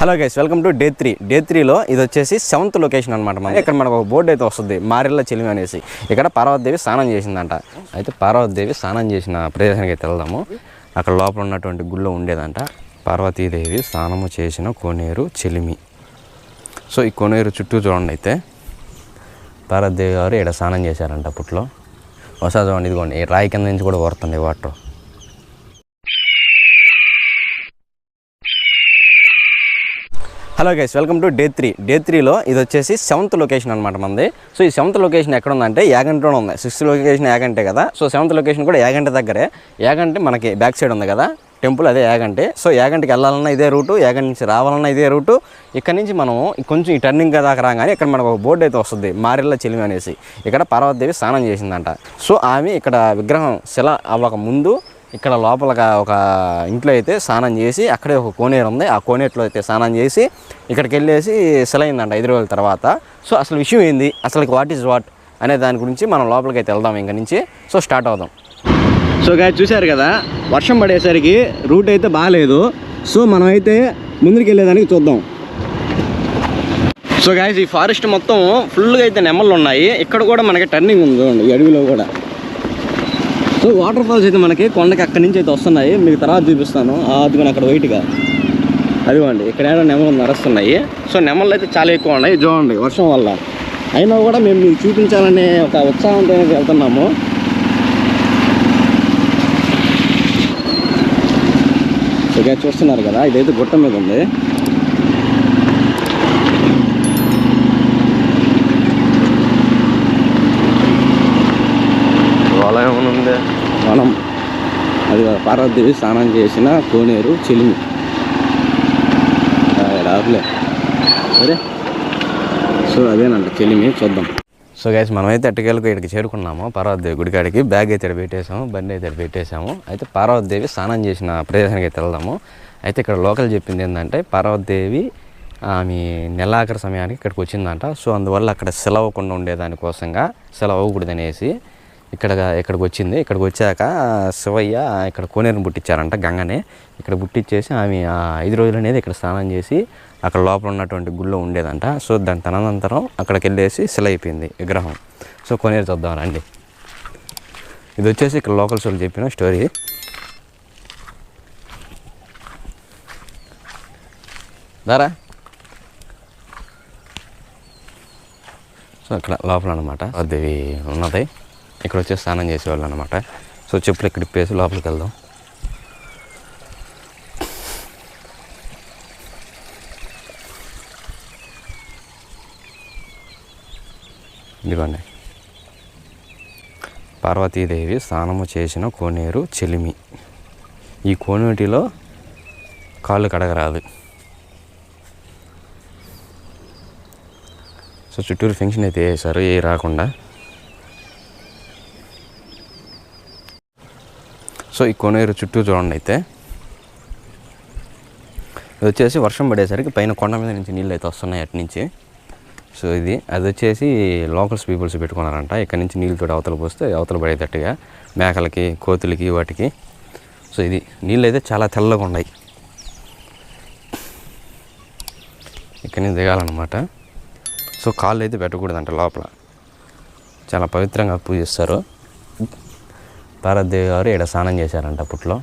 Hello guys welcome to day three day త్రీలో ఇది వచ్చేసి సెవెంత్ లొకేషన్ అనమాట మన ఇక్కడ మనకు ఒక బోర్డు అయితే వస్తుంది మారిల్ల చెలిమి అనేసి. ఇక్కడ పార్వతీదేవి స్నానం చేసిందంట. అయితే పార్వతీదేవి స్నానం చేసిన ప్రదేశానికి అయితే వెళ్దాము. అక్కడ లోపల ఉన్నటువంటి గుళ్ళో ఉండేదంట. పార్వతీదేవి స్నానము చేసిన కోనేరు చెలిమి. సో ఈ కోనేరు చుట్టూ చూడండి అయితే. పార్వతీదేవి గారు ఇక్కడ స్నానం చేశారంట అప్పట్లో వసా చూడండి ఇదిగోండి రాయి కింద నుంచి కూడా వస్తుంది water. Hello guys welcome to day three day త్రీలో ఇది వచ్చేసి సెవెంత్ లొకేషన్ అనమాట మనది. సో ఈ సెవెంత్ లొకేషన్ ఎక్కడ ఉందంటే యాగంటిలో ఉంది. సిక్స్త్ లొకేషన్ యాగంటే కదా. సో సెవెంత్ లొకేషన్ కూడా యాగంటి దగ్గరే. యాగంటే మనకి బ్యాక్ సైడ్ ఉంది కదా. టెంపుల్ అదే యాగంటే. సో యాగంటికి వెళ్ళాలన్నా ఇదే రూటు యాగంటి నుంచి రావాలన్నా ఇదే రూటు ఇక్కడ నుంచి మనం కొంచెం ఈ టర్నింగ్ దాకా రాగానే ఇక్కడ మనకు ఒక బోర్డు అయితే వస్తుంది. మారెల్ల చెలిమి అనేసి. ఇక్కడ పార్వతీదేవి స్నానం చేసిందంట. సో ఆమె ఇక్కడ విగ్రహం శిల అవ్వక ముందు ఇక్కడ లోపల ఒక ఇంట్లో అయితే స్నానం చేసి అక్కడే ఒక కోనేరు ఉంది. ఆ కోనేరులో అయితే స్నానం చేసి ఇక్కడికి వెళ్ళేసి సెలైందంట ఐదు రోజుల తర్వాత. సో అసలు విషయం ఏంది? అసలు వాట్ ఈజ్ వాట్ అనే దాని గురించి మనం లోపలికి అయితే వెళ్దాం ఇంక నుంచి. సో స్టార్ట్ అవుదాం. సో గా చూశారు కదా వర్షం పడేసరికి రూట్ అయితే బాగాలేదు సో మనం అయితే ముందుకు వెళ్ళేదానికి చూద్దాం. సో గాయస్ ఈ ఫారెస్ట్ మొత్తం ఫుల్గా అయితే నెమ్మలు ఉన్నాయి. ఇక్కడ కూడా మనకి టర్నింగ్ ఉంది ఈ అడవిలో కూడా. వాటర్ ఫాల్స్ అయితే మనకి కొండకి అక్కడి నుంచి అయితే వస్తున్నాయి. మీకు తర్వాత చూపిస్తాను. అదిగోండి అక్కడ వైట్గా అదిగోండి ఇక్కడ ఏదో నెమలు నడుస్తున్నాయి. సో నెమళ్ళు అయితే చాలా ఎక్కువ ఉన్నాయి. చూడండి వర్షం వల్ల. అయినా కూడా మేము మీకు చూపించాలనే ఒక ఉత్సాహంతో వెళ్తున్నాము. ఇక చూస్తున్నారు కదా ఇదైతే గుట్ట మీద ఉంది పొలం ఏమైనా ఉంది వనం అది పార్వతీదేవి స్నానం చేసిన కోనేరు చిలిమి. రాదులే. సరే. సో అదేనంట చెలిమి చూద్దాం. సో గైస్ మనమైతే అట్టకేళ్ళకు ఇక్కడికి చేరుకున్నాము. పార్వతీదేవి గుడికాడికి బ్యాగ్ అయితే పెట్టేసాము బండి అయితే పెట్టేసాము అయితే పార్వతీదేవి స్నానం చేసిన ప్రదేశానికి అయితే వెళ్దాము. అయితే ఇక్కడ లోకల్ చెప్పింది ఏంటంటే పార్వతీదేవి ఆమె నెలాఖరు సమయానికి ఇక్కడికి వచ్చిందంట. సో అందువల్ల అక్కడ సెలవకుండా ఉండేదానికోసంగా సెలవు అవ్వకూడదు ఇక్కడ ఇక్కడికి వచ్చింది. ఇక్కడికి వచ్చాక శివయ్య ఇక్కడ కోనేరుని పుట్టించారంట గంగనే. ఇక్కడ పుట్టించేసి ఆమె ఆ ఐదు రోజులు అనేది ఇక్కడ స్నానం చేసి అక్కడ లోపల ఉన్నటువంటి గుళ్ళో ఉండేదంట. సో దాని తదనంతరం అక్కడికి వెళ్ళేసి శిల అయిపోయింది విగ్రహం. సో కోనేరు చూద్దాం రండి. ఇది వచ్చేసి ఇక్కడ లోకల్స్ వాళ్ళు చెప్పిన స్టోరీ. దారా? సో అక్కడ లోపల అనమాట అది ఉన్నది. ఇక్కడ వచ్చి స్నానం చేసేవాళ్ళు అనమాట సో చెప్పులు ఇక్కడ ఇప్పేసి లోపలికి వెళ్దాం. ఇదిగోండి. పార్వతీదేవి స్నానము చేసిన కోనేరు చెలిమి. ఈ కోనేటిలో కాళ్ళు కడగరాదు. సో చుట్టూరు ఫంక్షన్ అయితే వేసారు ఏ రాకుండా. సో ఈ కోనేరు చుట్టూ చూడండి అయితే. ఇది వచ్చేసి వర్షం పడేసరికి పైన కొండ మీద నుంచి నీళ్ళు అయితే వస్తున్నాయి అటు నుంచి. సో ఇది అది వచ్చేసి లోకల్స్ పీపుల్స్ పెట్టుకున్నారంట. ఇక్కడ నుంచి నీళ్ళతో అవతల పోస్తే అవతల పడేటట్టుగా మేకలకి కోతులకి వాటికి. సో ఇది నీళ్ళు అయితే చాలా తెల్లగా ఉన్నాయి. ఇక్కడి నుంచి దిగాలన్నమాట. సో కాళ్ళు అయితే పెట్టకూడదంట లోపల. చాలా పవిత్రంగా పూజిస్తారు. పార్వతీదేవి గారు ఇక్కడ స్నానం చేశారంట అప్పట్లో.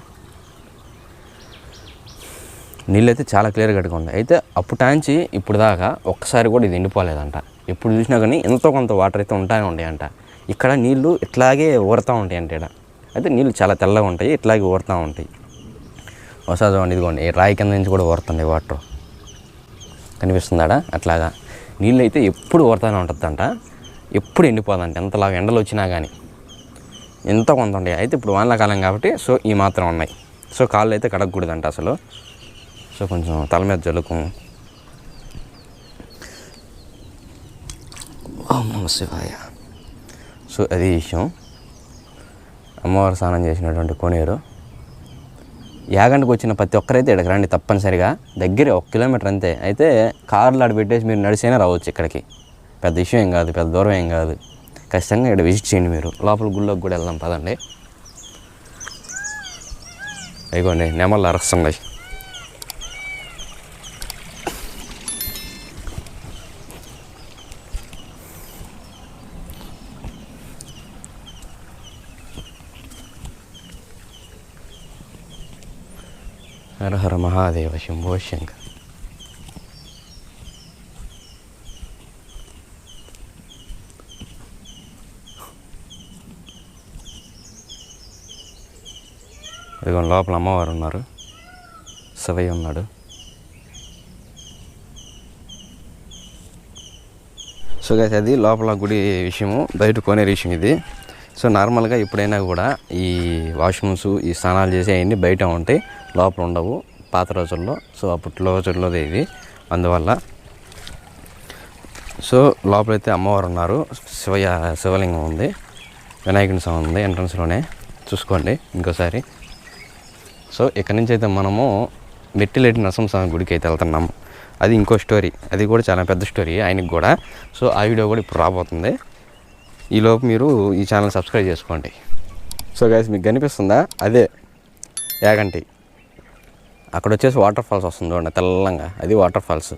నీళ్ళు అయితే చాలా క్లియర్ కట్టుకుంది అయితే అప్పుటాంచి ఇప్పుడు దాకా ఒక్కసారి కూడా ఇది ఎండిపోలేదంట. ఎప్పుడు చూసినా కానీ ఎంతో కొంత వాటర్ అయితే ఉంటానే ఉంటాయంట ఇక్కడ నీళ్ళు ఇట్లాగే ఊరుతూ ఉంటాయి అంటే ఇక్కడ అయితే నీళ్ళు చాలా తెల్లగా ఉంటాయి ఇట్లాగే ఊరుతూ ఉంటాయి. ఒకసారి చూడండి ఇదిగోండి రాయి కింద నుంచి కూడా ఊరుతుంది వాటర్. కనిపిస్తుందాడా? అట్లాగా. నీళ్ళు అయితే ఎప్పుడు ఊరుతూనే ఉంటుందంట. ఎప్పుడు ఎండిపోదంట. ఎంతలాగా ఎండలు వచ్చినా కానీ. ఎంత కొంత ఉంటాయి? అయితే ఇప్పుడు వానాకాలం కాబట్టి సో ఈ మాత్రం ఉన్నాయి. సో కాళ్ళు అయితే కడగకూడదంట అసలు. సో కొంచెం తల మీద జలుకు. శివాయ. సో అది విషయం. అమ్మవారు స్నానం చేసినటువంటి కోనేరు. యాగంటికి వచ్చిన ప్రతి ఒక్కరైతే ఇక్కడికి రండి తప్పనిసరిగా. దగ్గరే ఒక కిలోమీటర్ అంతే. అయితే కార్లు ఆడ పెట్టేసి మీరు నడిచైనా రావచ్చు ఇక్కడికి. పెద్ద విషయం ఏం కాదు పెద్ద దూరం ఏం కాదు. ఖచ్చితంగా ఇక్కడ విజిట్ చేయండి మీరు. లోపల గుళ్ళోకి కూడా వెళ్దాం పదండి. అయిగోండి నెమళ్ళు అరుస్తున్నాయి. హర హర మహాదేవ శంభో శంకర్. ఇదిగో లోపల అమ్మవారు ఉన్నారు. శివయ్య ఉన్నాడు. సో గైస్ అది లోపల గుడి విషయము బయట కొనే విషయం ఇది. సో నార్మల్గా ఎప్పుడైనా కూడా ఈ వాష్రూమ్స్ ఈ స్నానాలు చేసే అవన్నీ బయట ఉంటాయి లోపల ఉండవు పాత రోజుల్లో. సో అప్పట్లో రోజుల్లోదే ఇది. అందువల్ల సో లోపలైతే అమ్మవారు ఉన్నారు. శివయ్య శివలింగం ఉంది. వినాయకుని స్వామి ఉంది ఎంట్రన్స్లోనే చూసుకోండి ఇంకోసారి. సో ఇక్కడ నుంచి అయితే మనము మెట్టిలేటి నరసింహస్వామి గుడికి అయితే వెళ్తున్నాము. అది ఇంకో స్టోరీ. అది కూడా చాలా పెద్ద స్టోరీ ఆయనకి కూడా. సో ఆ వీడియో కూడా ఇప్పుడు రాబోతుంది. ఈలోపు మీరు ఈ ఛానల్ సబ్స్క్రైబ్ చేసుకోండి. సో గైస్ మీకు కనిపిస్తుందా? అదే యాగంటి. అక్కడ వచ్చేసి వాటర్ ఫాల్స్ వస్తుంది చూడండి తెల్లంగా. అది వాటర్ ఫాల్స్.